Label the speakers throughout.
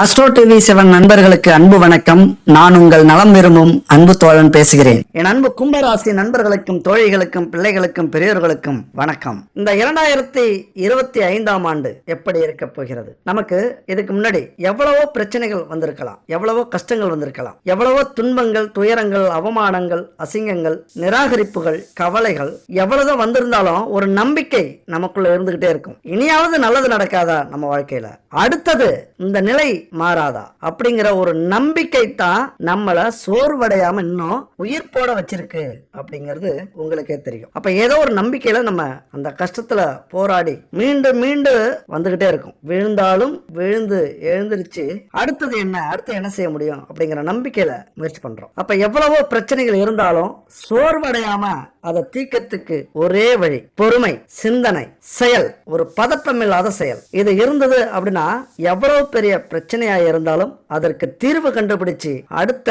Speaker 1: Astro TV seven நண்பர்களுக்கு அன்பு வணக்கம். நான் உங்கள் நலம் விரும்பும் அன்பு தோழன் பேசுகிறேன். என் அன்பு கும்பராசி நண்பர்களுக்கும் தோழிகளுக்கும் பிள்ளைகளுக்கும் பெரியோர்களுக்கும் வணக்கம். இந்த இரண்டாயிரத்தி இருபத்தி ஐந்தாம் ஆண்டு எப்படி இருக்க போகிறது? நமக்கு இதுக்கு முன்னாடி எவ்வளவோ பிரச்சனைகள் வந்திருக்கலாம். எவ்வளவோ கஷ்டங்கள் வந்திருக்கலாம். எவ்வளவோ துன்பங்கள் துயரங்கள் அவமானங்கள் அசிங்கங்கள் நிராகரிப்புகள் கவலைகள் எவ்வளவு வந்திருந்தாலும் ஒரு நம்பிக்கை நமக்குள்ள இருந்துகிட்டே இருக்கும். இனியாவது நல்லது நடக்காதா நம்ம வாழ்க்கையில? அடுத்தது இந்த நிலை மாறாதா? அப்படிங்கிற ஒரு நம்பிக்கை தான் நம்மள சோர்வடையாம இன்னும் உயிர் போட வச்சிருக்கு அப்படிங்கிறது உங்களுக்கே தெரியும். அப்ப ஏதோ ஒரு நம்பிக்கையில நம்ம அந்த கஷ்டத்துல போராடி மீண்டும் மீண்டும் வந்துகிட்டே இருக்கும். விழுந்தாலும் விழுந்து எழுந்திருச்சு அடுத்தது என்ன? அடுத்து என்ன செய்ய முடியும்? அப்படிங்கிற நம்பிக்கையில முயற்சி பண்றோம். அப்ப எவ்வளவோ பிரச்சனைகள் இருந்தாலும் சோர்வடையாம அதை தீக்கத்துக்கு ஒரே வழி பொறுமை சிந்தனை செயல். ஒரு பதட்டம் இல்லாத செயல். இது இருந்தது அப்படின்னா எவ்வளவு பெரிய பிரச்சனையா இருந்தாலும் அதற்கு தீர்வு கண்டுபிடிச்சு அடுத்த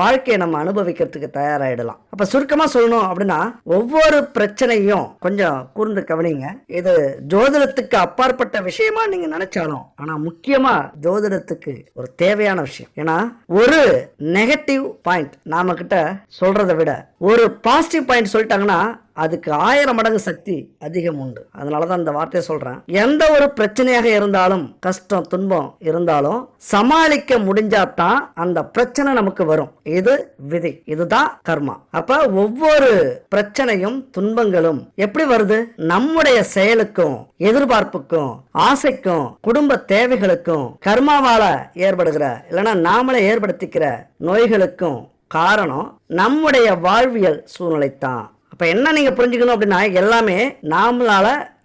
Speaker 1: வாழ்க்கையை நம்ம அனுபவிக்கிறதுக்கு தயாராயிடலாம். அப்ப சுருக்கமா சொல்லணும் அப்படின்னா ஒவ்வொரு பிரச்சனையும் கொஞ்சம் கூர்ந்து கவனிங்க. இது ஜோதிடத்துக்கு அப்பாற்பட்ட விஷயமா நீங்க நினைச்சாலும் ஆனா முக்கியமா ஜோதிடத்துக்கு ஒரு தேவையான விஷயம். ஏன்னா ஒரு நெகட்டிவ் பாயிண்ட் நாம கிட்ட சொல்றதை விட ஒரு பாசிட்டிவ் பாயிண்ட் சொல்லிட்டாங்கன்னா அதுக்கு ஆயிரம் மடங்கு சக்தி அதிகம் உண்டு. அதனால தான் இந்த வார்த்தையை சொல்கிறேன் எந்த ஒரு பிரச்சனையாக இருந்தாலும் கஷ்டம் துன்பம் இருந்தாலும் சமாளிக்க முடிஞ்சாதான் அந்த பிரச்சனை நமக்கு வரும். இது விதி. இதுதான் கர்மா. அப்ப ஒவ்வொரு பிரச்சனையும் துன்பங்களும் எப்படி வருது? நம்முடைய செயலுக்கும் எதிர்பார்ப்புக்கும் ஆசைக்கும் குடும்ப தேவைகளுக்கும் கர்மாவால ஏற்படுகிற இல்லைன்னா நாமளே ஏற்படுத்திக்கிற நோய்களுக்கும் காரணம் நம்முடைய வாழ்வியல் சூழ்நிலை தான் அப்போ என்ன நீங்கள் புரிஞ்சுக்கணும் அப்படின்னா எல்லாமே நாமளால்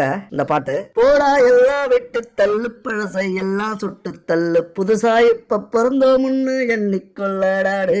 Speaker 1: அப்படிங்கிறதுக்காக இந்த பாட்டு. போடா எல்லாம் விட்டு தள்ளு பழசை எல்லாம் சுட்டு தள்ளு புதுசா இப்ப பிறந்தோம்னு எண்ணிக்கொள்ளடாடு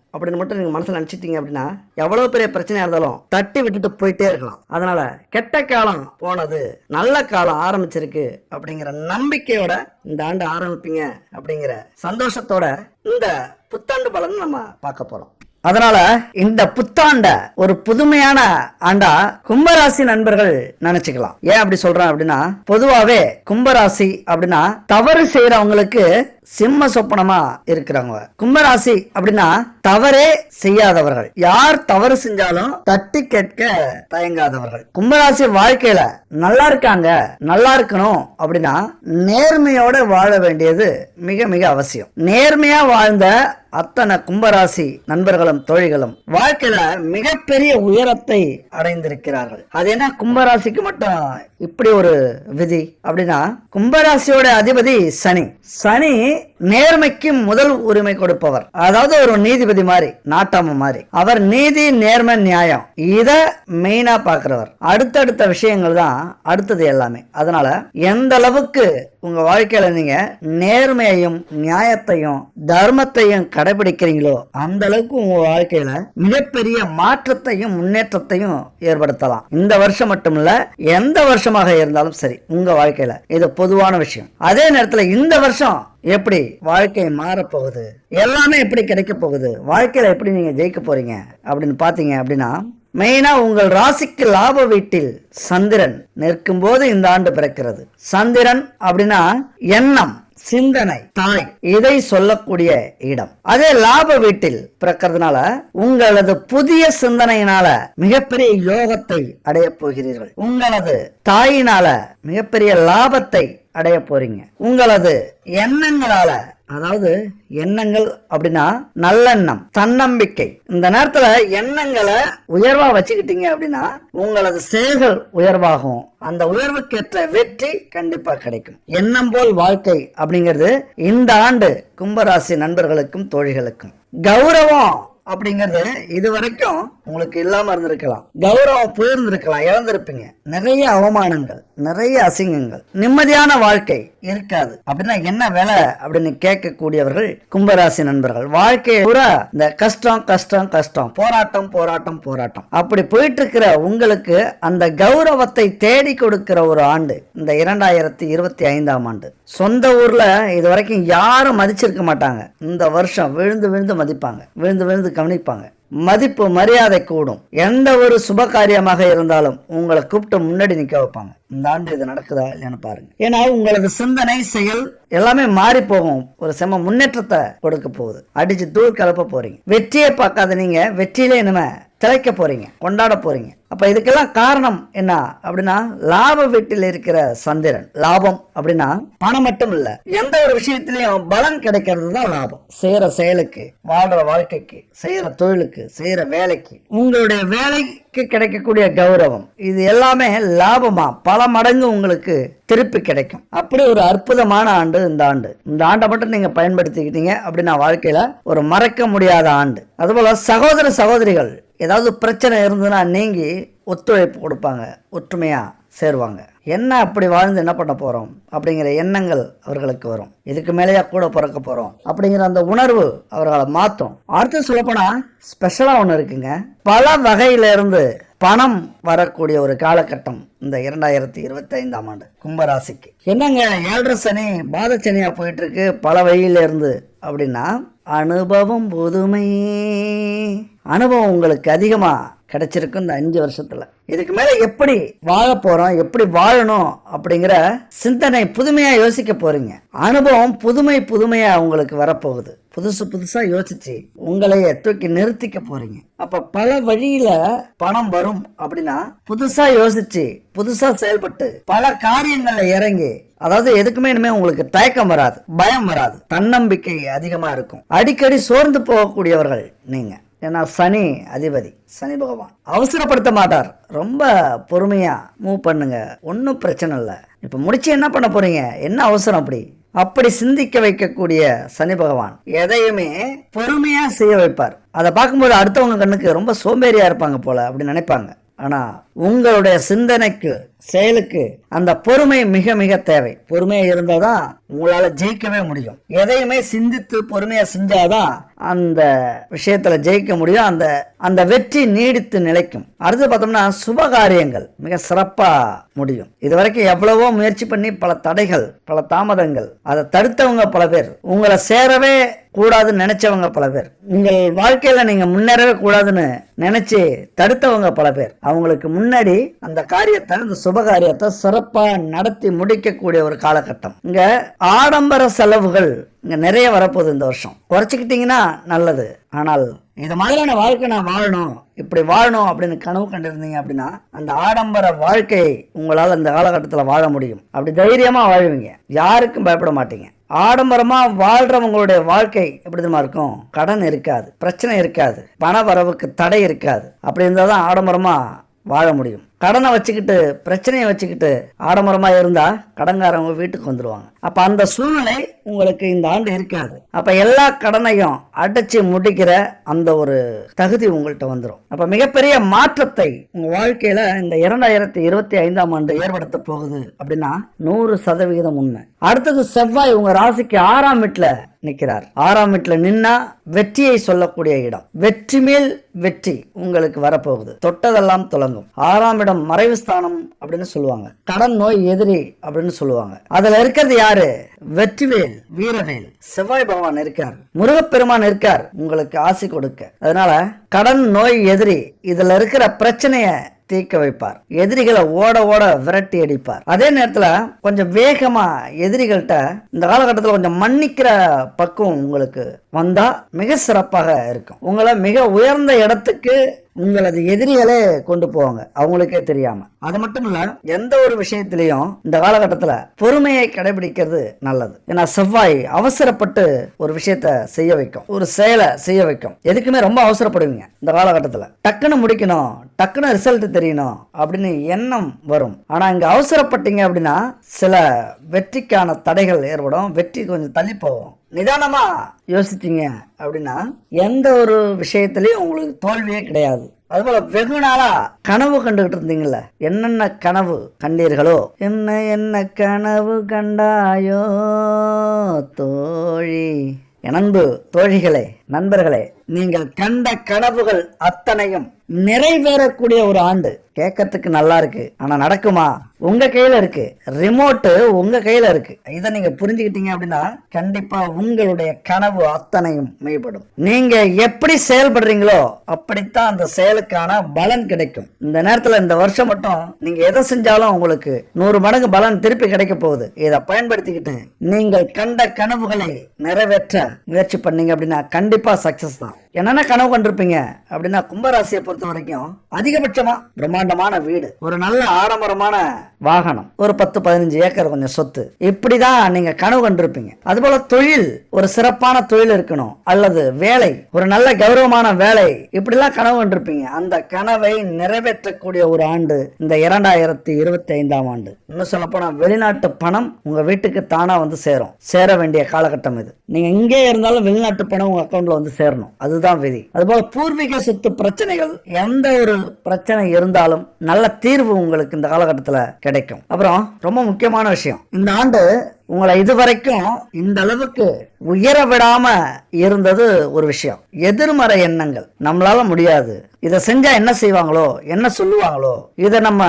Speaker 1: அப்படின்னு மட்டும் நீங்கள் மனசில் நினச்சிட்டீங்க அப்படின்னா எவ்வளோ பெரிய பிரச்சனையாக இருந்தாலும் தட்டி விட்டுட்டு போயிட்டே இருக்கலாம். அதனால கெட்ட காலம் போனது நல்ல காலம் ஆரம்பிச்சிருக்கு அப்படிங்கிற நம்பிக்கையோட இந்த ஆண்டு ஆரம்பிப்பீங்க அப்படிங்கிற சந்தோஷத்தோட இந்த புத்தாண்டு பலன் நம்ம பார்க்க போறோம். அதனால இந்த புத்தாண்ட ஒரு புதுமையான ஆண்டா கும்பராசி நண்பர்கள் நினைச்சுக்கலாம். ஏன் அப்படி சொல்றேன் அப்படின்னா பொதுவாவே கும்பராசி அப்படின்னா தவறு செய்யறவங்களுக்கு சிம்ம சொப்பனமா இருக்கிறவங்க. கும்பராசி அப்படின்னா தவறே செய்யாதவர்கள். யார் தவறு செஞ்சாலும் தட்டி கேட்க தயங்காதவர்கள். கும்பராசி வாழ்க்கையில நல்லா இருக்காங்க நல்லா இருக்கணும் அப்படின்னா நேர்மையோட வாழ வேண்டியது மிக மிக அவசியம். நேர்மையா வாழ்ந்த அத்தனை கும்பராசி நண்பர்களும் தோழிகளும் வாழ்க்கையில மிகப்பெரிய உயரத்தை அடைந்திருக்கிறார்கள். அது என்ன கும்பராசிக்கு மட்டும் இப்படி ஒரு விதி அப்படின்னா கும்பராசியோட அதிபதி சனி. சனி நேர்மைக்கு முதல் உரிமை கொடுப்பவர். அதாவது ஒரு நீதிபதி மாதிரி நாட்டாம மாதிரி. அவர் நீதி நேர்மை நியாயம் இத மெயினா பாக்குறவர் அடுத்தடுத்த விஷயங்கள் தான் அடுத்தது எல்லாமே. அதனால எந்த அளவுக்கு உங்க வாழ்க்கையில நீங்க நேர்மையையும் நியாயத்தையும் தர்மத்தையும் கடைபிடிக்கிறீங்களோ அந்த அளவுக்கு உங்க வாழ்க்கையில மிகப்பெரிய மாற்றத்தையும் முன்னேற்றத்தையும் ஏற்படுத்தலாம். இந்த வருஷம் மட்டும் இல்ல எந்த வருஷமாக இருந்தாலும் சரி உங்க வாழ்க்கையில. இது பொதுவான விஷயம். அதே நேரத்தில் இந்த வருஷம் எப்படி வாழ்க்கை மாறப்போகுது? எல்லாமே எப்படி கிடைக்க போகுது? வாழ்க்கையில எப்படி நீங்க ஜெயிக்க போறீங்க? அப்படின்னு பாத்தீங்க அப்படின்னா மெயினா உங்கள் ராசிக்கு லாப வீட்டில் சந்திரன் நிற்கும் போது இந்த ஆண்டு பிறக்கிறது. சந்திரன் அப்படின்னா எண்ணம். சிந்தனை தாய். இதை சொல்லக்கூடிய இடம். அதே லாப வீட்டில் பிறக்கிறதுனால உங்களது புதிய சிந்தனையினால மிகப்பெரிய யோகத்தை அடைய போகிறீர்கள். உங்களது தாயினால மிகப்பெரிய லாபத்தை அடைய போறீங்க. உங்களது எண்ணங்களால அதாவது எண்ணங்கள் அப்படின்னா நல்லெண்ணம் தன்னம்பிக்கை. இந்த நேரத்துல எண்ணங்களை உயர்வா வச்சுக்கிட்டீங்க அப்படின்னா உங்களது செயல்கள் உயர்வாகும். அந்த உயர்வுக்கேற்ற வெற்றி கண்டிப்பா கிடைக்கும். எண்ணம் போல் வாழ்க்கை அப்படிங்கிறது இந்த ஆண்டு கும்பராசி நண்பர்களுக்கும் தோழிகளுக்கும். கௌரவம் அப்படிங்கிறது இது வரைக்கும் உங்களுக்கு இல்லாம இருந்திருக்கலாம். கௌரவம் போயிருந்திருக்கலாம் இழந்திருப்பீங்க. நிறைய அவமானங்கள் நிறைய அசிங்கங்கள் நிம்மதியான வாழ்க்கை இருக்காது. அப்படின்னா என்ன வேலை? அப்படின்னு கேட்கக்கூடியவர்கள் கும்பராசி நண்பர்கள். வாழ்க்கையை பூரா இந்த கஷ்டம் கஷ்டம் கஷ்டம் போராட்டம் போராட்டம் போராட்டம். அப்படி போயிட்டு இருக்கிற உங்களுக்கு அந்த கௌரவத்தை தேடி கொடுக்கிற ஒரு ஆண்டு இந்த இரண்டாயிரத்தி இருபத்தி ஐந்தாம் ஆண்டு. சொந்த ஊர்ல இது வரைக்கும் யாரும் மதிச்சிருக்க மாட்டாங்க. இந்த வருஷம் விழுந்து விழுந்து மதிப்பாங்க. விழுந்து விழுந்து கவனிப்பாங்க. மதிப்பு மரியாதை கூடும். எந்த ஒரு சுப காரியமாக இருந்தாலும் உங்களை கூப்பிட்டு முன்னாடி நிக்க வைப்பாங்க. இந்த ஆண்டு இது நடக்குதா இல்லைன்னு பாருங்க. ஏன்னா உங்களது சிந்தனை செயல் எல்லாமே மாறி போகும். ஒரு செம முன்னேற்றத்தை கொடுக்க போகுது. அடிச்சு தூள் கலப்ப போறீங்க. வெற்றியை பார்க்காத நீங்க வெற்றியிலே இனிமே திளைக்க போறீங்க. கொண்டாட போறீங்க. அப்ப இதுக்கெல்லாம் காரணம் என்ன அப்படின்னா லாப வீட்டில் இருக்கிற சந்திரன். லாபம் அப்படின்னா பணம் மட்டும் இல்ல எந்த ஒரு விஷயத்திலையும் பலன் கிடைக்கிறது தான் லாபம். செய்யற செயலுக்கு வாழ்ற வாழ்க்கைக்கு செய்யற தொழிலுக்கு செய்யற வேலைக்கு. உங்களுடைய வேலைக்கு கிடைக்கக்கூடிய கௌரவம். இது எல்லாமே லாபமா? பல மடங்கு உங்களுக்கு திருப்பி கிடைக்கும். அப்படி ஒரு அற்புதமான ஆண்டு இந்த ஆண்டு. இந்த ஆண்டை மட்டும் நீங்க பயன்படுத்திக்கிட்டீங்க அப்படின்னா வாழ்க்கையில ஒரு மறக்க முடியாத ஆண்டு. அதுபோல சகோதர சகோதரிகள் ஏதாவது பிரச்சனை இருந்ததுன்னா நீங்கி ஒத்துழைப்பு கொடுப்பாங்க ஒற்றுமையா சேருவாங்க. என்ன அப்படி வாழ்ந்து என்ன பண்ண போகிறோம் அப்படிங்கிற எண்ணங்கள் அவர்களுக்கு வரும். இதுக்கு மேலேயா கூட பிறக்க போகிறோம் அப்படிங்கிற அந்த உணர்வு அவர்களை மாற்றும் அடுத்து சொல்லப்போனால் ஸ்பெஷலாக ஒன்று இருக்குங்க. பல வகையிலிருந்து பணம் வரக்கூடிய ஒரு காலகட்டம் இந்த இரண்டாயிரத்தி இருபத்தி ஐந்தாம் ஆண்டு கும்பராசிக்கு. என்னங்க ஏழரை சனி பாத சனியாக போயிட்டு இருக்கு பல வழியில இருந்து அப்படின்னா அனுபவம் புதுமை. அனுபவம் உங்களுக்கு அதிகமாக கிடைச்சிருக்கு இந்த அஞ்சு வருஷத்துல. இதுக்கு மேல எப்படி வாழ போறோம் எப்படி வாழணும் அப்படிங்கிற சிந்தனை புதுமையா யோசிக்க போறீங்க. அனுபவம் புதுமை புதுமையா உங்களுக்கு வரப்போகுது. புதுசு புதுசா யோசிச்சு உங்களைய தூக்கி நிறுத்திக்க போறீங்க. அப்ப பல வழியில பணம் வரும் அப்படின்னா புதுசா யோசிச்சு புதுசா செயல்பட்டு பல காரியங்கள்ல இறங்கி அதாவது எதுக்குமே இனிமே உங்களுக்கு தயக்கம் வராது பயம் வராது தன்னம்பிக்கை அதிகமா இருக்கும். அடிக்கடி சோர்ந்து போகக்கூடியவர்கள் நீங்க. ஏன்னா சனி அதிபதி. சனி பகவான் அவசரப்படுத்த மாட்டார். ரொம்ப பொறுமையா மூவ் பண்ணுங்க. ஒன்றும் பிரச்சனை இல்லை. இப்போ முடிச்சு என்ன பண்ண போறீங்க? என்ன அவசரம் அப்படி? அப்படி சிந்திக்க வைக்கக்கூடிய சனி பகவான் எதையுமே பொறுமையா செய்ய வைப்பார். அதை பார்க்கும்போது அடுத்தவங்க கண்ணுக்கு ரொம்ப சோம்பேறியா இருப்பாங்க போல அப்படின்னு நினைப்பாங்க. ஆனால் உங்களுடைய சிந்தனைக்கு செயலுக்கு அந்த பொறுமை மிக மிக தேவை. பொறுமையா இருந்தாதான் உங்களால ஜெயிக்கவே முடியும். எதையுமே சிந்தித்து பொறுமையா செஞ்சாதான் அந்த விஷயத்துல ஜெயிக்க முடியும். அந்த அந்த வெற்றி நீடித்து நிலைக்கும். அடுத்து பார்த்தோம்னா சுப காரியங்கள் மிக சிறப்பா முடியும். இது வரைக்கும் எவ்வளவோ முயற்சி பண்ணி பல தடைகள் பல தாமதங்கள் அதை தடுத்தவங்க பல பேர் உங்களை சேரவே கூடாதுன்னு நினைச்சவங்க பல பேர் உங்கள் வாழ்க்கையில நீங்க முன்னேறவே கூடாதுன்னு நினைச்சு தடுத்தவங்க பல பேர் அவங்களுக்கு முன்னாடி அந்த காரியத்தை அந்த சுப காரியத்தை நடத்தி முடிக்கக்கூடிய ஒரு காலகட்டம். இங்கே ஆடம்பர செலவுகள் இங்கே நிறைய வரப்போகுது இந்த வருஷம். குறைச்சிக்கிட்டீங்கன்னா நல்லது. ஆனால் இந்த மாதிரியான வாழ்க்கை நான் வாழணும் இப்படி வாழணும் அப்படின்னு கனவு கண்டிருந்தீங்க அப்படின்னா அந்த ஆடம்பர வாழ்க்கையை உங்களால் அந்த காலகட்டத்தில் வாழ முடியும். அப்படி தைரியமாக வாழ்வீங்க. யாருக்கும் பயப்பட மாட்டீங்க. ஆடம்பரமாக வாழ்கிறவங்களுடைய வாழ்க்கை எப்படி தான் இருக்கும்? கடன் இருக்காது பிரச்சனை இருக்காது பண வரவுக்கு தடை இருக்காது. அப்படி இருந்தால் தான் ஆடம்பரமாக வாழ முடியும். கடனை வச்சுக்கிட்டு பிரச்சனையை வச்சுக்கிட்டு ஆடம்பரமாக இருந்தால் கடன்காரவங்க வீட்டுக்கு வந்துடுவாங்க அப்போ அந்த சூழ்நிலை உங்களுக்கு இந்த ஆண்டு இருக்காது. அப்போ எல்லா கடனையும் அடைச்சு முடிக்கிற அந்த ஒரு தகுதி உங்கள்கிட்ட வந்துடும் அப்போ மிகப்பெரிய மாற்றத்தை உங்கள் வாழ்க்கையில் இந்த இரண்டாயிரத்தி இருபத்தி ஐந்தாம் ஆண்டு ஏற்படுத்த போகுது அப்படின்னா நூறு சதவிகிதம் உண்மை. அடுத்தது செவ்வாய் உங்கள் ராசிக்கு ஆறாம் வீட்டில் நிற்கிறார் ஆறாம் வீட்டில் நின்னா வெற்றியை சொல்லக்கூடிய இடம். வெற்றி மேல் வெற்றி உங்களுக்கு வரப்போகுது. தொட்டதெல்லாம் தொடங்கும் ஆறாம் இடம் மறைவு ஸ்தானம் அப்படின்னு சொல்லுவாங்க. கடன் நோய் எதிரி அப்படின்னு சொல்லுவாங்க. அதுல இருக்கிறது யாரு? வெற்றிவேல் வீரவேல் செவ்வாய் பகவான் இருக்கார். முருகப்பெருமான் இருக்கார். உங்களுக்கு ஆசை கொடுக்க. அதனால கடன் நோய் எதிரி இதுல இருக்கிற பிரச்சனைய தீர்க்க வைப்பார். எதிரிகளை ஓட ஓட விரட்டி அடிப்பார். அதே நேரத்துல கொஞ்சம் வேகமா எதிரிகள்கிட்ட இந்த காலகட்டத்தில் கொஞ்சம் மன்னிக்கிற பக்குவம் உங்களுக்கு வந்தா மிக சிறப்பாக இருக்கும். உங்களை மிக உயர்ந்த இடத்துக்கு உங்களது எதிரிகளே கொண்டு போவாங்க. அவங்களுக்கே தெரியாம. அது மட்டும் இல்ல எந்த ஒரு விஷயத்திலையும் இந்த காலகட்டத்துல பொறுமையை கடைபிடிக்கிறது நல்லது. ஏன்னா செவ்வாய் அவசரப்பட்டு ஒரு விஷயத்த செய்ய வைக்கும். ஒரு செயலை செய்ய வைக்கும். எதுக்குமே ரொம்ப அவசரப்படுவீங்க இந்த காலகட்டத்துல. டக்குன்னு முடிக்கணும். டக்குன்னு ரிசல்ட் தெரியணும் அப்படின்னு எண்ணம் வரும். ஆனால் இங்கே அவசரப்பட்டீங்க அப்படின்னா சில வெற்றிக்கான தடைகள் ஏற்படும். வெற்றி கொஞ்சம் தள்ளி போகும். நிதானமாக யோசிச்சிங்க அப்படின்னா எந்த ஒரு விஷயத்துலையும் உங்களுக்கு தோல்வியே கிடையாது. அதுபோல வெகு நாளா கனவு கண்டுகிட்டு இருந்தீங்கல்ல என்னென்ன கனவு கண்டீர்களோ என்ன என்ன கனவு கண்டாயோ தோழி நண்பு தோழிகளே நண்பர்களே நீங்கள் கண்ட கனவுகள் அத்தனையும் நிறைவேறக்கூடிய ஒரு ஆண்டு. கேட்கறதுக்கு நல்லா இருக்கு. ஆனா நடக்குமா? உங்க கையில இருக்கு. ரிமோட்டு உங்க கையில இருக்கு. இதை நீங்க புரிஞ்சுக்கிட்டீங்க அப்படின்னா கண்டிப்பா உங்களுடைய கனவு அத்தனையும் மேம்படும். நீங்க எப்படி செயல்படுறீங்களோ அப்படித்தான் அந்த செயலுக்கான பலன் கிடைக்கும். இந்த நேரத்துல இந்த வருஷம் மட்டும் நீங்க எதை செஞ்சாலும் உங்களுக்கு நூறு மடங்கு பலன் திருப்பி கிடைக்க போகுது. இதை பயன்படுத்திக்கிட்டு நீங்கள் கண்ட கனவுகளை நிறைவேற்ற முயற்சி பண்ணீங்க அப்படின்னா கண்டிப்பா சக்சஸ் தான். என்னென்ன கனவு கண்டிருப்பீங்க? அப்படின்னா கும்பராசியை பொறுத்த வரைக்கும் அதிகபட்சமா பிரம்மாண்டமான வீடு ஒரு நல்ல ஆடம்பரமான வாகனம் ஒரு பத்து பதினஞ்சு ஏக்கர் கொஞ்சம் சொத்து. இப்படிதான் நீங்க கனவு கண்டிருப்பீங்க. அதுபோல தொழில் ஒரு சிறப்பான தொழில் இருக்கணும். அல்லது வேலை ஒரு நல்ல கௌரவமான வேலை. இப்படிலாம் கனவு கண்டிருப்பீங்க. அந்த கனவை நிறைவேற்றக்கூடிய ஒரு ஆண்டு இந்த இரண்டாயிரத்தி இருபத்தி ஐந்தாம் ஆண்டு. இன்னும் சொல்ல போனா வெளிநாட்டு பணம் உங்க வீட்டுக்கு தானா வந்து சேரும். சேர வேண்டிய காலகட்டம் இது. நீங்க இங்கே இருந்தாலும் வெளிநாட்டு பணம் உங்க அக்கௌண்ட்ல வந்து சேரணும். அது அதுதான் விதி. அதுபோல பூர்வீக சொத்து பிரச்சனைகள் எந்த ஒரு பிரச்சனை இருந்தாலும் நல்ல தீர்வு உங்களுக்கு இந்த காலகட்டத்தில் கிடைக்கும். அப்புறம் ரொம்ப முக்கியமான விஷயம். இந்த ஆண்டு உங்களை இதுவரைக்கும் இந்த அளவுக்கு உயர விடாம இருந்தது ஒரு விஷயம். எதிர்மறை எண்ணங்கள். நம்மளால முடியாது. இதை செஞ்சா என்ன செய்வாங்களோ என்ன சொல்லுவாங்களோ இதை நம்ம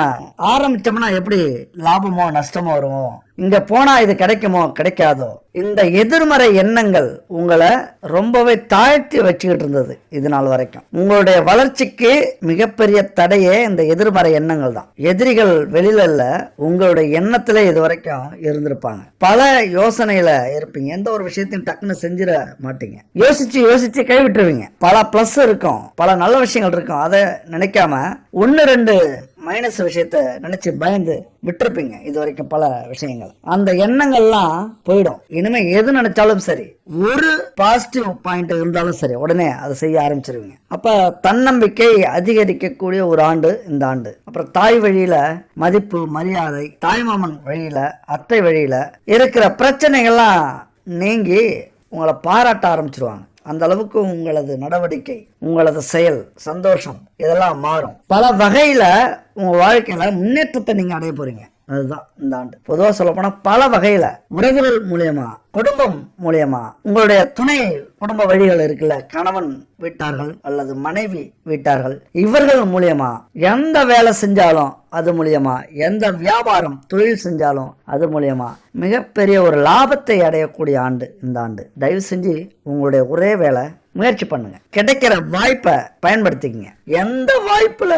Speaker 1: ஆரம்பிச்சோம்னா எப்படி லாபமோ நஷ்டமோ வருமோ? இங்க போனா இது கிடைக்குமோ கிடைக்காதோ? இந்த எதிர்மறை எண்ணங்கள் உங்களை ரொம்பவே தாழ்த்தி வச்சுக்கிட்டு இருந்தது இது நாள் வரைக்கும். உங்களுடைய வளர்ச்சிக்கு மிகப்பெரிய தடையே இந்த எதிர்மறை எண்ணங்கள் தான். எதிரிகள் வெளியில இல்ல உங்களுடைய எண்ணத்துல இது வரைக்கும் இருந்திருப்பாங்க. பல யோசனையில இருப்பீங்க. எந்த ஒரு விஷயத்தையும் டக்குன்னு செஞ்சிட மாட்டீங்க. யோசிச்சு யோசிச்சு கைவிட்டுருவீங்க. பல பிளஸ் இருக்கும். பல நல்ல விஷயங்கள் இருக்கும். அதை நினைக்காம ஒன்னு ரெண்டு மைனஸ் விஷயத்த நினைச்சு பயந்து விட்டுருப்பீங்க. இது வரைக்கும் பல விஷயங்கள். அந்த எண்ணங்கள்லாம் போயிடும். இனிமே எது நினைச்சாலும் சரி ஒரு பாசிட்டிவ் பாயிண்ட் இருந்தாலும் சரி உடனே அதை செய்ய ஆரம்பிச்சிருவீங்க. அப்ப தன்னம்பிக்கை அதிகரிக்கக்கூடிய ஒரு ஆண்டு இந்த ஆண்டு. அப்புறம் தாய் வழியில மதிப்பு மரியாதை தாய்மாமன் வழியில அத்தை வழியில இருக்கிற பிரச்சனைகள்லாம் நீங்கி உங்களை பாராட்ட ஆரம்பிச்சிருவாங்க. அந்த அளவுக்கு உங்களது நடவடிக்கை உங்களது செயல் சந்தோஷம் இதெல்லாம் மாறும். பல வகையில் உங்கள் வாழ்க்கையில் முன்னேற்றத்தை நீங்கள் அடைய போகிறீங்க அதுதான் இந்த ஆண்டு. பொதுவாக சொல்லப்போனால் பல வகையில் உறவுகள் மூலியமா குடும்பம் மூலியமா உங்களுடைய துணை குடும்ப வழிகள் இருக்குல்ல கணவன் வீட்டார்கள் அல்லது மனைவி வீட்டார்கள் இவர்கள் மூலியமா எந்த வேலை செஞ்சாலும் அது மூலியமா எந்த வியாபாரம் தொழில் செஞ்சாலும் அது மூலியமா மிகப்பெரிய ஒரு லாபத்தை அடையக்கூடிய ஆண்டு இந்த ஆண்டு. தயவு செஞ்சு உங்களுடைய ஒரே வேலை முயற்சி பண்ணுங்க. கிடைக்கிற வாய்ப்பை பயன்படுத்திக்கங்க. எந்த வாய்ப்புல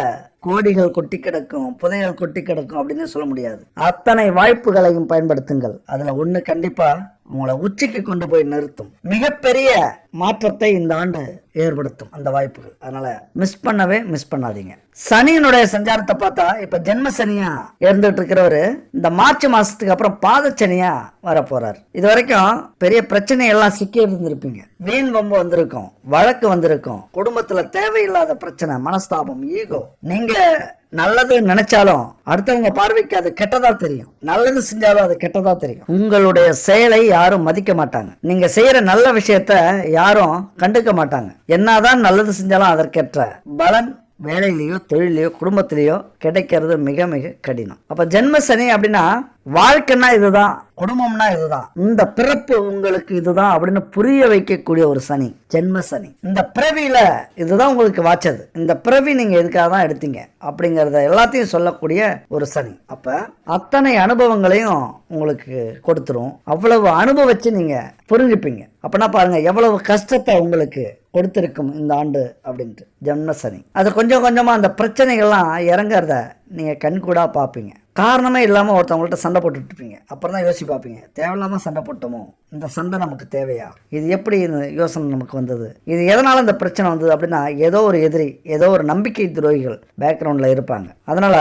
Speaker 1: கோடிகள் கொட்டி கிடக்கும் புதைகள் கொட்டி கிடக்கும் அப்படின்னு சொல்ல முடியாது. அத்தனை வாய்ப்புகளையும் பயன்படுத்துங்கள். அதுல ஒண்ணு கண்டிப்பா உங்களை உச்சிக்கு கொண்டு போய் நிறுத்தும். மிகப்பெரிய மாற்றத்தை இந்த ஆண்டு ஏற்படுத்தும் அந்த வாய்ப்புகள். அதனால மிஸ் பண்ணவே மிஸ் பண்ணாதீங்க. சனியினுடைய சஞ்சாரத்தை பார்த்தா இப்ப ஜென்ம சனியா இருந்துட்டு இருக்கிறவரு இந்த மார்ச் மாசத்துக்கு அப்புறம் பாத சனியா வர போறார் இது வரைக்கும் பெரிய பிரச்சனை எல்லாம் சிக்கி இருந்திருப்பீங்க. வீண் வம்பு வந்திருக்கும் வழக்கு வந்திருக்கும் குடும்பத்துல தேவையில்லாத பிரச்சனை மனஸ்தாபம் ஈகோ. நீங்க நல்லது நினைச்சாலும் அடுத்தவங்க பார்வைக்கு அது கெட்டதா தெரியும். நல்லது செஞ்சாலும் அது கெட்டதா தெரியும். உங்களுடைய செயலை யாரும் மதிக்க மாட்டாங்க. நீங்க செய்யற நல்ல விஷயத்த யாரும் கண்டுக்க மாட்டாங்க. என்னதான் நல்லது செஞ்சாலும் அதற்கேற்ற பலன் வேலையிலையோ தொழிலையோ குடும்பத்திலையோ கிடைக்கிறது மிக மிக கடினம். அப்ப ஜென்ம சனி அப்படின்னா வாழ்க்கைன்னா இதுதான் குடும்பம்னா இதுதான். இந்த பிறப்பு உங்களுக்கு இதுதான் அப்படின்னு புரிய வைக்கக்கூடிய ஒரு சனி ஜென்ம சனி. இந்த பிறவியில இதுதான் உங்களுக்கு வாச்சது. இந்த பிறவி நீங்க எதுக்காக தான் எடுத்தீங்க அப்படிங்கறத எல்லாத்தையும் சொல்லக்கூடிய ஒரு சனி. அப்ப அத்தனை அனுபவங்களையும் உங்களுக்கு கொடுத்துரும். அவ்வளவு அனுபவிச்சு நீங்க புரிஞ்சுப்பீங்க. அப்படின்னா பாருங்க எவ்வளவு கஷ்டத்தை உங்களுக்கு கொடுத்திருக்கும் இந்த ஆண்டு அப்படின்ட்டு ஜென்ம சனி. அது கொஞ்சம் கொஞ்சமாக அந்த பிரச்சனைகள்லாம் இறங்குறத நீங்கள் கண்கூடாக பார்ப்பீங்க காரணமே இல்லாமல் ஒருத்தவங்கள்ட்ட சண்டை போட்டுட்டு இருப்பீங்க அப்புறம் தான் யோசிச்சு பார்ப்பீங்க. தேவையில்லாமல் சண்டை போட்டோமோ? இந்த சண்டை நமக்கு தேவையா? இது எப்படி இந்த யோசனை நமக்கு வந்தது? இது எதனால் இந்த பிரச்சனை வந்தது அப்படின்னா ஏதோ ஒரு எதிரி ஏதோ ஒரு நம்பிக்கை துரோகிகள் பேக்ரவுண்டில் இருப்பாங்க. அதனால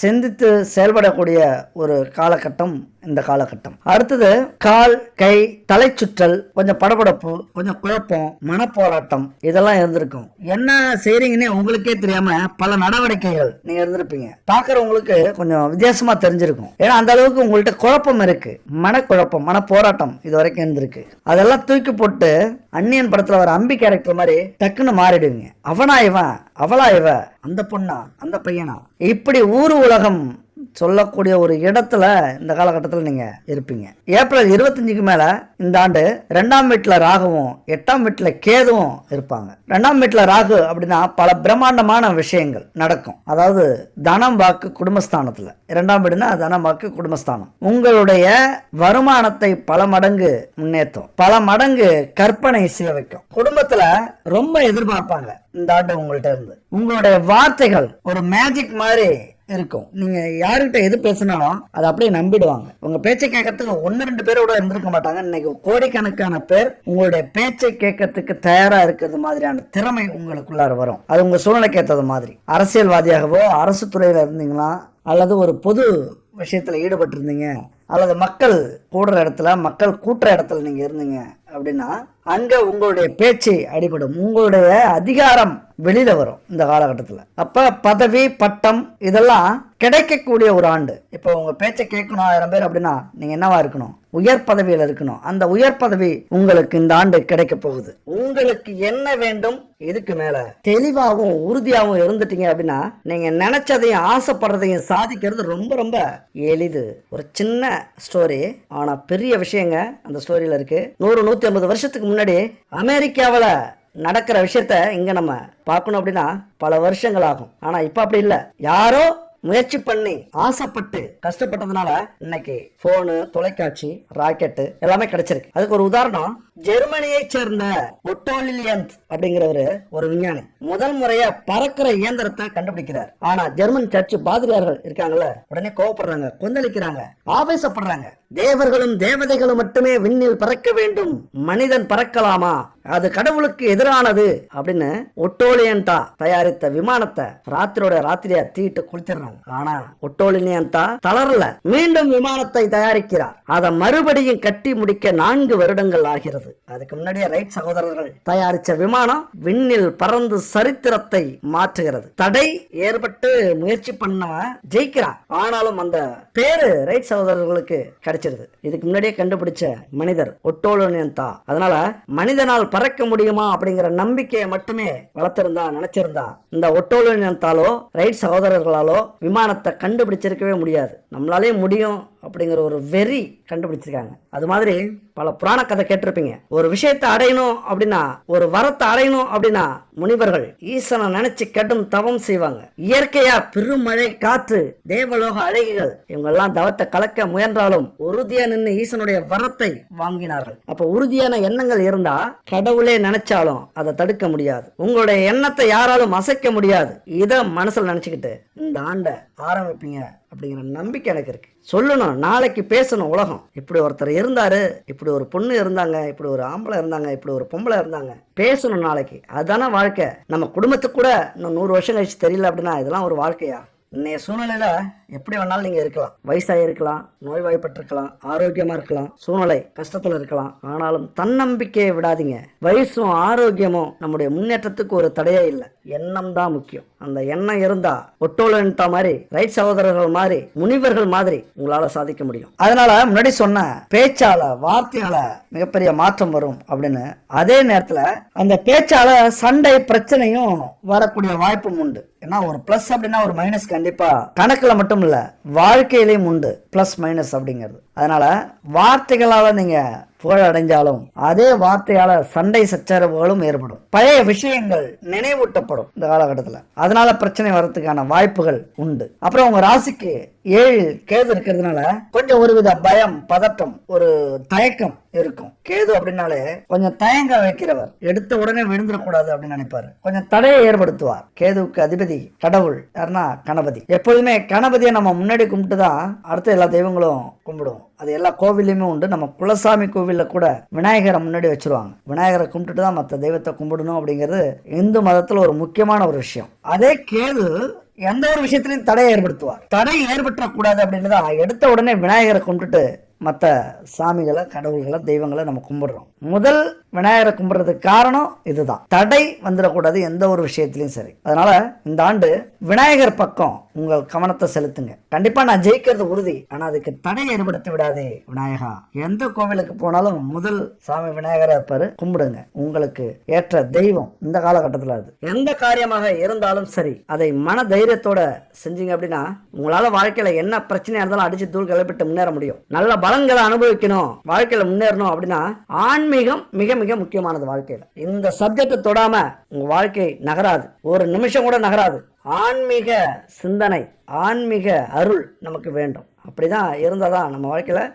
Speaker 1: சிந்தித்து செயல்படக்கூடிய ஒரு காலகட்டம் இந்த காலகட்டம். அடுத்தது கால் கை தலை சுற்றல் கொஞ்சம் படபடப்பு கொஞ்சம் குழப்பம் மனப்போராட்டம் இதெல்லாம் இருந்திருக்கும். என்ன செய்கிறீங்கன்னே உங்களுக்கே தெரியாமல் பல நடவடிக்கைகள் நீங்க இருந்திருப்பீங்க. பார்க்குறவங்களுக்கு கொஞ்சம் வித்தியாசமா தெரிஞ்சிருக்கும். ஏன்னா அந்த அளவுக்கு உங்கள்கிட்ட குழப்பம் இருக்கு. மனக்குழப்பம் மன போராட்டம் இது வரைக்கும் இருந்திருக்கு. அதெல்லாம் தூக்கி போட்டு அன்னியன் படத்துல வர அம்பி கேரக்டர் மாதிரி டக்குன்னு மாறிடுவீங்க. அவனா இவன் அவளா இவ அந்த பொண்ணா அந்த பையனா? இப்படி ஊர் உலகம் சொல்லக்கூடிய ஒரு இடத்துல இந்த காலகட்டத்தில் நீங்கள் இருப்பீங்க. ஏப்ரல் இருபத்தஞ்சுக்கு மேலே இந்த ஆண்டு ரெண்டாம் வீட்டில் ராகுவும் எட்டாம் வீட்டில் கேதுவும் இருப்பாங்க. ரெண்டாம் வீட்டில் ராகு அப்படின்னா பல பிரம்மாண்டமான விஷயங்கள் நடக்கும். அதாவது தனம் வாக்கு குடும்பஸ்தானத்தில். இரண்டாம் வீடுனா தனம் வாக்கு குடும்பஸ்தானம். உங்களுடைய வருமானத்தை பல மடங்கு முன்னேற்றும் பல மடங்கு கற்பனை சேவைக்கும். வைக்கும் ரொம்ப எதிர்பார்ப்பாங்க இந்த ஆண்டு உங்கள்ட்ட இருந்து. உங்களுடைய வார்த்தைகள் ஒரு மேஜிக் மாதிரி இருக்கும். நீங்க யாருக்கிட்ட எது பேசினாலும் அதை அப்படியே நம்பிடுவாங்க. உங்க பேச்சை கேட்கறதுக்கு ஒன்னு ரெண்டு பேரோட இருந்திருக்க மாட்டாங்க. இன்னைக்கு கோடிக்கணக்கான பேர் உங்களுடைய பேச்சை கேட்கறதுக்கு தயாரா இருக்கிறது மாதிரியான திறமை உங்களுக்குள்ளார வரும். அது உங்க சூழ்நிலைக்கு ஏற்றது மாதிரி. அரசியல்வாதியாகவோ அரசு துறையில இருந்தீங்களா அல்லது ஒரு பொது விஷயத்துல ஈடுபட்டிருந்தீங்க அல்லது மக்கள் கூடுற இடத்துல மக்கள் கூட்டுற இடத்துல நீங்க இருந்தீங்க அப்படின்னா அங்கே உங்களுடைய பேச்சு அடிபடும். உங்களுடைய அதிகாரம் வெளியில வரும் இந்த காலகட்டத்தில். அப்ப பதவி பட்டம் இதெல்லாம் கிடைக்கக்கூடிய ஒரு ஆண்டு. இப்போ உங்க பேச்சை கேட்கணும் ஆயிரம் பேர் அப்படின்னா நீங்க என்னவா இருக்கணும்? உயர் பதவியில் இருக்கணும். அந்த உயர் பதவி உங்களுக்கு இந்த ஆண்டு கிடைக்க போகுது. உங்களுக்கு என்ன வேண்டும்? இதுக்கு மேல. தெளிவாகவும் உறுதியாகவும் இருந்துட்டீங்க அப்படின்னா நீங்க நினைச்சதையும் ஆசைப்படுறதையும் சாதிக்கிறது ரொம்ப ரொம்ப எளிது. ஒரு சின்ன ஸ்டோரி ஆனா பெரிய விஷயங்க அந்த ஸ்டோரியில இருக்கு. நூறு நூத்தி ஐம்பது வருஷத்துக்கு முன்னாடி அமெரிக்காவில் நடக்கிற விஷயத்த இங்கே நம்ம பார்க்கணும் அப்படின்னா பல வருஷங்கள் ஆகும் ஆனால் இப்போ அப்படி இல்லை. யாரோ முயற்சி பண்ணி ஆசைப்பட்டு கஷ்டப்பட்டதுனால இன்னைக்கு போனு தொலைக்காட்சி ராக்கெட்டு எல்லாமே கிடைச்சிருக்கு. அதுக்கு ஒரு உதாரணம் ஜெர்மனியை சேர்ந்த ஒட்டோலியன்த் அப்படிங்கிறவரு ஒரு விஞ்ஞானி. முதல் முறையா பறக்கிற இயந்திரத்தை கண்டுபிடிக்கிறார். ஆனா ஜெர்மன் சர்ச் பாதிரியார்கள் இருக்காங்கல்ல உடனே கோவப்படுறாங்க கொந்தளிக்கிறாங்க ஆவேசப்படுறாங்க. தேவர்களும் தேவதைகளும் மட்டுமே விண்ணில் பறக்க வேண்டும் மனிதன் பறக்கலாமா? அது கடவுளுக்கு எதிரானது அப்படின்னு ஒட்டோலியன்டா தயாரித்த விமானத்தை ராத்திரியோட ராத்திரியா தீட்டு குளிச்சிடுறாங்க. ஆனா ஒட்டோலியன்டா தளரல. மீண்டும் விமானத்தை தயாரிக்கிறார். அதை மறுபடியும் கட்டி முடிக்க நான்கு வருடங்கள் ஆகிறது. அதுக்கு முன்னாடியே ரைட் சகோதரர்கள் தயாரிச்ச விமானம் விண்ணில் பறந்து சரித்திரத்தை மாற்றுகிறது. தடை ஏற்பட்டு முயற்சி பண்ண ஜெயிக்கிறான். ஆனாலும் அந்த பேரு ரைட் சகோதரர்களுக்கு கிடைச்சிருது. இதுக்கு முன்னாடியே கண்டுபிடிச்ச மனிதர் ஒட்டோலோனியன்தா அதனால மனிதனால் பறக்க முடியுமா அப்படிங்கிற நம்பிக்கையை மட்டுமே வளர்த்திருந்தா நினைச்சிருந்தா இந்த ஒட்டோலோனியன்தாலோ ரைட் சகோதரர்களாலோ விமானத்தை கண்டுபிடிச்சிருக்கவே முடியாது. நம்மளாலே முடியும். அப்படிங்கிற ஒரு வெறி கண்டுபிடிச்சிருக்காங்க. அது மாதிரி பல புராண கதை கேட்டிருப்பீங்க. ஒரு விஷயத்தை அடையணும் அப்படின்னா ஒரு வரத்தை அடையணும் அப்படின்னா முனிவர்கள் ஈசனை நினைச்சு கெட்டும் தவம் செய்வாங்க. இயற்கையா பெருமழை காற்று தேவலோக அழகிகள் இவங்க எல்லாம் தவத்தை கலக்க முயன்றாலும் உறுதியா நின்று ஈசனுடைய வரத்தை வாங்கினார்கள். அப்ப உறுதியான எண்ணங்கள் இருந்தா கடவுளே நினைச்சாலும் அதை தடுக்க முடியாது. உங்களுடைய எண்ணத்தை யாராலும் அசைக்க முடியாது. இதை மனசுல நினைச்சுக்கிட்டு இந்த ஆண்டை ஆரம்பிப்பீங்க அப்படிங்கிற நம்பிக்கை எனக்கு இருக்கு. சொல்லணும் நாளைக்கு பேசணும் உலகம். இப்படி ஒருத்தர் இருந்தாரு இப்படி இப்படி ஒரு பொண்ணு இருந்தாங்க இப்படி ஒரு ஆம்பளை இருந்தாங்க இப்படி ஒரு பொம்பளை இருந்தாங்க பேசணும் நாளைக்கு. அதுதானே வாழ்க்கை. நம்ம குடும்பத்துக்கு கூட இன்னும் நூறு வருஷம் கழிச்சு தெரியல அப்படின்னா இதெல்லாம் ஒரு வாழ்க்கையா? இன்னைய சூழ்நிலையில எப்படி வேணாலும் நீங்க இருக்கலாம். வயசாயிருக்கலாம் நோய்வாய்ப்பட்டிருக்கலாம் ஆரோக்கியமா இருக்கலாம் சூழ்நிலை கஷ்டத்துல இருக்கலாம். ஆனாலும் தன்னம்பிக்கையை விடாதீங்க. வயசும் ஆரோக்கியமும் நம்முடைய முன்னேற்றத்துக்கு ஒரு தடையே இல்லை. எண்ணம் தான் முக்கியம். அந்த எண்ணம் இருந்தா ஒட்டோலன்டா மாதிரி ரைட் சகோதரர்கள் மாதிரி முனிவர்கள் மாதிரி உங்களால சாதிக்க முடியும். அதனால முன்னாடி சொன்ன பேச்சால வார்த்தையால மிகப்பெரிய மாற்றம் வரும் அப்படின்னு அதே நேரத்துல அந்த பேச்சால சண்டை பிரச்சனையும் வரக்கூடிய வாய்ப்பும் உண்டு. ஏன்னா ஒரு பிளஸ் அப்படின்னா ஒரு மைனஸ் கண்டிப்பா. கணக்குல மட்டும் இல்ல வாழ்க்கையிலையும் உண்டு பிளஸ் மைனஸ் அப்படிங்கிறது. அதனால வார்த்தைகளால நீங்க புகழடைஞ்சாலும் அதே வார்த்தையால சண்டை சச்சரவுகளும் ஏற்படும். பழைய விஷயங்கள் நினைவூட்டப்படும் இந்த காலகட்டத்தில். அதனால பிரச்சனை வர்றதுக்கான வாய்ப்புகள் உண்டு. அப்புறம் உங்க ராசிக்கு ஏழு கேது இருக்கிறதுனால கொஞ்சம் ஒருவித பயம் பதட்டம் ஒரு தயக்கம் இருக்கும். கேது அப்படின்னாலே கொஞ்சம் தயங்க வைக்கிறவர். எடுத்த உடனே விழுந்துடக்கூடாது அப்படின்னு நினைப்பாரு. கொஞ்சம் தடையை ஏற்படுத்துவார். கேதுவுக்கு அதிபதி கடவுள். யாருன்னா கணபதி. எப்போதுமே கணபதியை நம்ம முன்னாடி கும்பிட்டு தான் அடுத்த எல்லா தெய்வங்களும் கும்பிடுவோம். அது எல்லா கோவில்லையுமே உண்டு. நம்ம குலசாமி கோவிலில் கூட விநாயகரை முன்னாடி வச்சுருவாங்க. விநாயகரை கும்பிட்டுட்டு தான் மற்ற தெய்வத்தை கும்பிடணும் அப்படிங்கிறது இந்து மதத்தில் ஒரு முக்கியமான ஒரு விஷயம். அதே கேது எந்த ஒரு விஷயத்திலையும் தடையை ஏற்படுத்துவார். தடை ஏற்பட்டுறக்கூடாது அப்படின்னு தான் எடுத்த உடனே விநாயகரை கும்பிட்டுட்டு மற்ற சாமிகளை கடவுள்களை தெய்வங்களை நம்ம கும்பிடுறோம். முதல் விநாயகரை கும்பிட்றதுக்கு காரணம் இதுதான். தடை வந்துடக்கூடாது எந்த ஒரு விஷயத்திலையும் சரி. அதனால இந்த ஆண்டு விநாயகர் பக்கம் உங்கள் கவனத்தை செலுத்துங்க. கண்டிப்பா நான் ஜெயிக்கிறது உறுதி. ஆனா அதுக்கு தடை ஏற்படுத்தி விடாதே விநாயகா. எந்த கோவிலுக்கு போனாலும் முதல் சாமி விநாயகரை இருப்பாரு கும்பிடுங்க. உங்களுக்கு ஏற்ற தெய்வம் இந்த காலகட்டத்தில் அது. எந்த காரியமாக இருந்தாலும் சரி அதை மன தைரியத்தோட செஞ்சீங்க அப்படின்னா உங்களால வாழ்க்கையில என்ன பிரச்சனையா இருந்தாலும் அடிச்சு தூள் கிளப்பிட்டு முன்னேற முடியும். நல்ல பலன்களை அனுபவிக்கணும் வாழ்க்கையில முன்னேறணும் அப்படின்னா ஆன்மீகம் மிக மிக முக்கியமானது வாழ்க்கையில். இந்த சப்ஜெக்டை தொடாம உங்க வாழ்க்கை நகராது. ஒரு நிமிஷம் கூட நகராது. ஆன்மீக சிந்தனை ஆன்மீக அருள் நமக்கு வேண்டும். அப்படிதான் இருந்தாதான் நம்ம வாழ்க்கையில?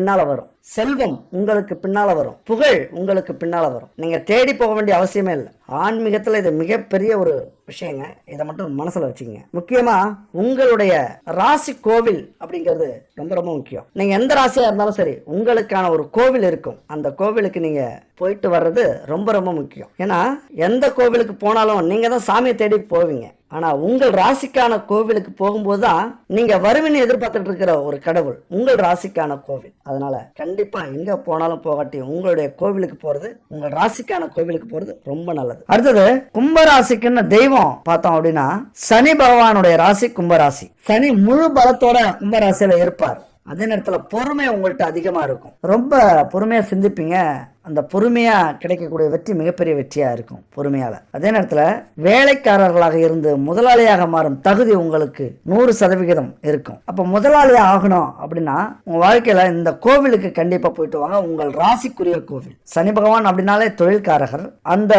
Speaker 1: பின்னால வரும். செல்வம் உங்களுக்கு பின்னால வரும். புகழ் உங்களுக்கு பின்னால வரும். நீங்க தேடி போக வேண்டிய அவசியமே இல்லை. ஆன்மீகத்தில் இது மிகப்பெரிய ஒரு விஷயங்க. இதை மட்டும் மனசில் வச்சுக்கங்க. முக்கியமாக உங்களுடைய ராசி கோவில் அப்படிங்கிறது ரொம்ப ரொம்ப முக்கியம். நீங்கள் எந்த ராசியாக இருந்தாலும் சரி உங்களுக்கான ஒரு கோவில் இருக்கும். அந்த கோவிலுக்கு நீங்கள் போயிட்டு வர்றது ரொம்ப ரொம்ப முக்கியம். ஏன்னா எந்த கோவிலுக்கு போனாலும் நீங்கள் தான் சாமியை தேடி போவீங்க. ஆனால் உங்கள் ராசிக்கான கோவிலுக்கு போகும்போது தான் நீங்கள் வருவின்னு எதிர்பார்த்துட்டு இருக்கிற ஒரு கடவுள் உங்கள் ராசிக்கான கோவில். அதனால கண்டிப்பாக எங்கே போனாலும் போகாட்டி உங்களுடைய கோவிலுக்கு போகிறது உங்கள் ராசிக்கான கோவிலுக்கு போகிறது ரொம்ப நல்லது. அடுத்தது கும்பராசிக்குன்னு தெய்வம் பார்த்தோம் அப்படின்னா சனி பகவானுடைய ராசி கும்பராசி. சனி முழு பலத்தோட கும்பராசியில் இருப்பார். அதே நேரத்தில் பொறுமை உங்கள்கிட்ட அதிகமாக இருக்கும். ரொம்ப பொறுமையாக சிந்திப்பீங்க. அந்த பொறுமையாக கிடைக்கக்கூடிய வெற்றி மிகப்பெரிய வெற்றியாக இருக்கும் பொறுமையால். அதே நேரத்தில் வேலைக்காரர்களாக இருந்து முதலாளியாக மாறும் தகுதி உங்களுக்கு நூறு சதவிகிதம் இருக்கும். அப்போ முதலாளியாக ஆகணும் அப்படின்னா உங்கள் வாழ்க்கையில் இந்த கோவிலுக்கு கண்டிப்பாக போயிட்டு வாங்க. உங்கள் ராசிக்குரிய கோவில். சனி பகவான் அப்படின்னாலே தொழில்காரகர். அந்த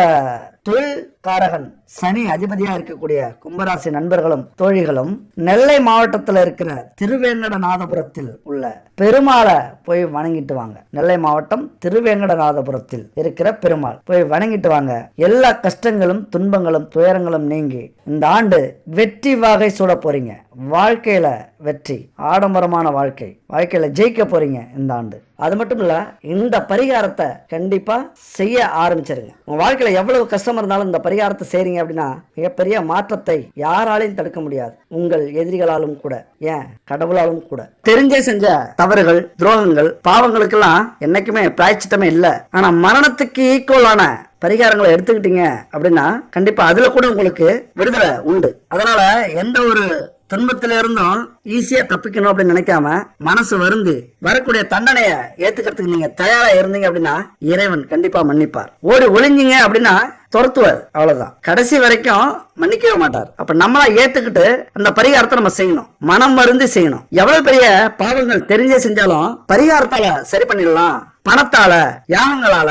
Speaker 1: தொழில்காரகன் சனி அதிபதியாக இருக்கக்கூடிய கும்பராசி நண்பர்களும் தோழிகளும் நெல்லை மாவட்டத்தில் இருக்கிற திருவேங்கடநாதபுரத்தில் உள்ள பெருமாளை போய் வணங்கிட்டு வாங்க. நெல்லை மாவட்டம் திருவேங்கடநாதபுரத்தில் இருக்கிற பெருமாள். போய் வணங்கிட்டு வாங்க. எல்லா கஷ்டங்களும் துன்பங்களும் துயரங்களும் நீங்கி இந்த ஆண்டு வெற்றி வாகை சூட போறீங்க. வாழ்க்கையில வெற்றி ஆடம்பரமான வாழ்க்கை வாழ்க்கையில ஜெயிக்க போறீங்க இந்த ஆண்டு. அது மட்டும் இல்ல இந்த பரிகாரத்தை கண்டிப்பா செய்ய ஆரம்பிச்சிருங்க. உங்க வாழ்க்கையில எவ்வளவு கஷ்டம் இருந்தாலும் இந்த பரிகாரத்தை செய்றீங்க அப்படின்னா மிகப்பெரிய மாற்றத்தை யாராலையும் தடுக்க முடியாது. உங்கள் எதிரிகளாலும் கூட ஏன் கடவுளாலும் கூட. தெரிஞ்சே செஞ்ச தவறுகள் துரோகங்கள் பாவங்களுக்கெல்லாம் என்னைக்குமே பிராய்ச்சித்தமே இல்லை. ஆனா மரணத்துக்கு ஈக்குவலான பரிகாரங்களை எடுத்துக்கிட்டீங்க அப்படின்னா கண்டிப்பா அதுல கூட உங்களுக்கு விடுதலை உண்டு. அதனால எந்த ஒரு துன்பத்தில இருந்தும் ஈஸியா தப்பிக்கணும் அப்படின்னு நினைக்காம மனசு வருந்து வரக்கூடிய தண்டனைய ஏத்துக்கிறதுக்கு நீங்க தயாரா இருந்தீங்க அப்படின்னா இறைவன் கண்டிப்பா மன்னிப்பார். ஓடி ஒளிஞ்சீங்க அப்படின்னா துரத்துவார். அவ்வளவுதான். கடைசி வரைக்கும் மன்னிக்கவே மாட்டார். அப்ப நம்மளா ஏத்துக்கிட்டு அந்த பரிகாரத்தை நம்ம செய்யணும். மனம் மருந்து செய்யணும். எவ்வளவு பெரிய பாவங்கள் தெரிஞ்சே செஞ்சாலும் பரிகாரத்தால சரி பண்ணிடலாம். பணத்தால யாகங்களால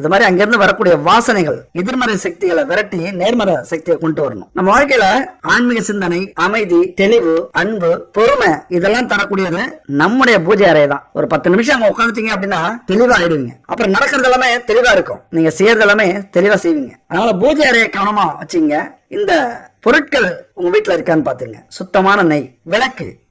Speaker 1: அது மாதிரி அங்கிருந்து வரக்கூடிய வாசனைகள் எதிர்மறை சக்திகளை விரட்டி நேர்மறை சக்தியை கொண்டு வரணும். நம்ம வாழ்க்கையில ஆன்மீக சிந்தனை அமைதி தெளிவு அன்பு பொறுமை இதெல்லாம் தரக்கூடியது நம்முடைய பூஜை அறை தான் ஒரு பத்து நிமிஷம் அங்க உட்காந்துட்டீங்க அப்படின்னா தெளிவா ஆயிடுவீங்க. அப்புறம் நடக்கிறது எல்லாமே தெளிவா இருக்கும். நீங்க செய்யறது எல்லாமே தெளிவா செய்வீங்க. அதனால பூஜை அறையை கவனமா வச்சுங்க. இந்த பொருட்கள் உங்க வீட்டுல இருக்கான்னு பாத்துங்க சுத்தமான நெய் விளக்கு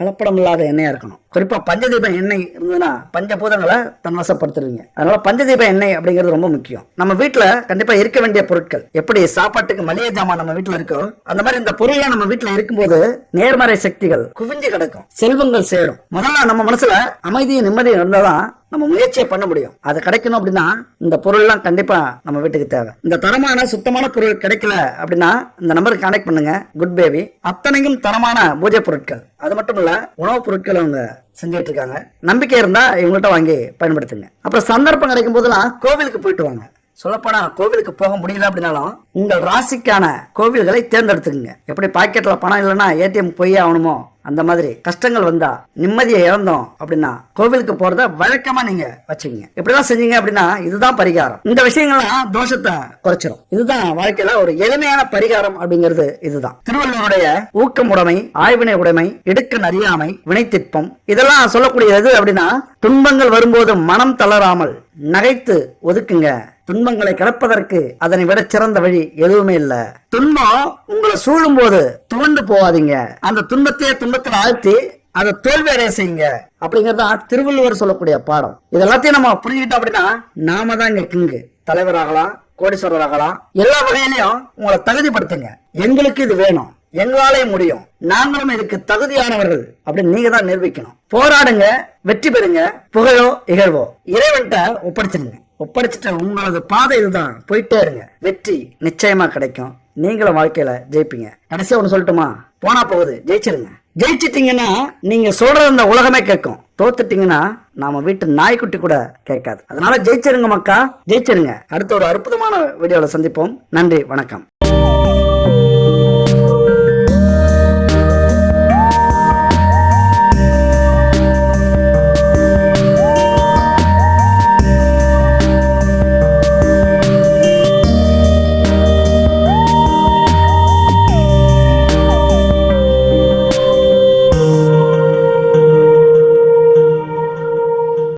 Speaker 1: கலப்படம் இல்லாத எண்ணெயா இருக்கணும். குறிப்பா பஞ்சதீப எண்ணெய் இருந்ததுன்னா பஞ்சபூதங்களை தன்வசப்படுத்துறீங்க அதனால பஞ்சதீப எண்ணெய் அப்படிங்கிறது ரொம்ப முக்கியம். நம்ம வீட்டுல கண்டிப்பா இருக்க வேண்டிய பொருட்கள் எப்படி சாப்பாட்டுக்கு மளிகை ஜாமான் நம்ம வீட்டுல இருக்கோ அந்த மாதிரி இந்த பொருள்லாம் நம்ம வீட்டுல இருக்கும்போது நேர்மறை சக்திகள் குவிஞ்சு கிடக்கும். செல்வங்கள் சேரும். முதல்ல நம்ம மனசுல அமைதியும் நிம்மதியும் இருந்தாதான் நம்ம முயற்சியை பண்ண முடியும். அது கிடைக்கணும் அப்படின்னா இந்த பொருள்லாம் கண்டிப்பா நம்ம வீட்டுக்கு தேவை. இந்த தரமான சுத்தமான பொருள் கிடைக்கல அப்படின்னா இந்த நம்பருக்கு கனெக்ட் பண்ணுங்க. குட் பேபி அத்தனையும் தரமான பூஜை பொருட்கள். அது மட்டும் இல்ல உணவுப் பொருட்கள் அவங்க செஞ்சுட்டு இருக்காங்க. நம்பிக்கை இருந்தா இவங்கள்ட்ட வாங்கி பயன்படுத்துங்க. அப்புறம் சந்தர்ப்பம் கிடைக்கும் போதெல்லாம் கோவிலுக்கு போயிட்டு வாங்க. சொல்லப்போனா கோவிலுக்கு போக முடியல அப்படின்னாலும் உங்கள் ராசிக்கான கோவில்களை தேர்ந்தெடுத்துக்கங்க. எப்படி பாக்கெட்ல பணம் இல்லைன்னா ஏடிஎம் போய் ஆகணுமோ அந்த மாதிரி கஷ்டங்கள் வந்தா நிம்மதியை இழந்தோம் அப்படின்னா கோவிலுக்கு போறத வழக்கமா நீங்க வச்சுக்கீங்க. இப்படிதான் செஞ்சீங்க அப்படின்னா இதுதான் பரிகாரம். இந்த விஷயங்கள்லாம் தோஷத்தை குறைச்சிரும். இதுதான் வாழ்க்கையில ஒரு எளிமையான பரிகாரம் அப்படிங்கிறது இதுதான். திருவள்ளுவருடைய ஊக்கமுடைமை ஆய்வினை உடைமை இடுக்கண் அறியாமை வினைத்திற்பம் இதெல்லாம் சொல்லக்கூடியது அப்படின்னா துன்பங்கள் வரும்போது மனம் தளராமல் நகைத்து ஒதுக்குங்க. துன்பங்களை கடப்பதற்கு அதனை விட சிறந்த வழி எதுவுமே இல்ல. துன்பம் உங்களை சூழும் போது துவண்டு போகாதீங்க. அந்த துன்பத்தையே துன்பத்தில் ஆழ்த்தி அதை தோல்வி அடைய செய்யுங்க. அப்படிங்கறதா திருவள்ளுவர் சொல்லக்கூடிய பாடம். இதெல்லாத்தையும் நம்ம புரிஞ்சுக்கிட்டோம் அப்படின்னா நாம தான் இங்க கிங்கு. தலைவராகலாம் கோடீஸ்வரர் ஆகலாம் எல்லா வகையிலையும் உங்களை தகுதிப்படுத்துங்க. எங்களுக்கு இது வேணும். எங்களாலே முடியும். நாங்களும் இதுக்கு தகுதியானவர்கள் அப்படின்னு நீங்க தான் நிரூபிக்கணும். போராடுங்க வெற்றி பெறுங்க புகழோ இகழ்வோ. இறைவன்கிட்ட ஒப்படைச்சிருங்க. ஒப்படைச்சிட்ட உங்களது பாதை இதுதான். போயிட்டே இருங்க. வெற்றி நிச்சயமா கிடைக்கும். நீங்களும் வாழ்க்கையில ஜெயிப்பீங்க. கடைசியா ஒண்ணு சொல்லட்டுமா? போனா போகுது. ஜெயிச்சிருங்க. ஜெயிச்சிட்டீங்கன்னா நீங்க சொல்றது இந்த உலகமே கேட்கும். தோத்துட்டீங்கன்னா நாம வீட்டு நாய்க்குட்டி கூட கேட்காது. அதனால ஜெயிச்சிருங்க மக்கா. ஜெயிச்சிருங்க. அடுத்த ஒரு அற்புதமான வீடியோல சந்திப்போம். நன்றி. வணக்கம்.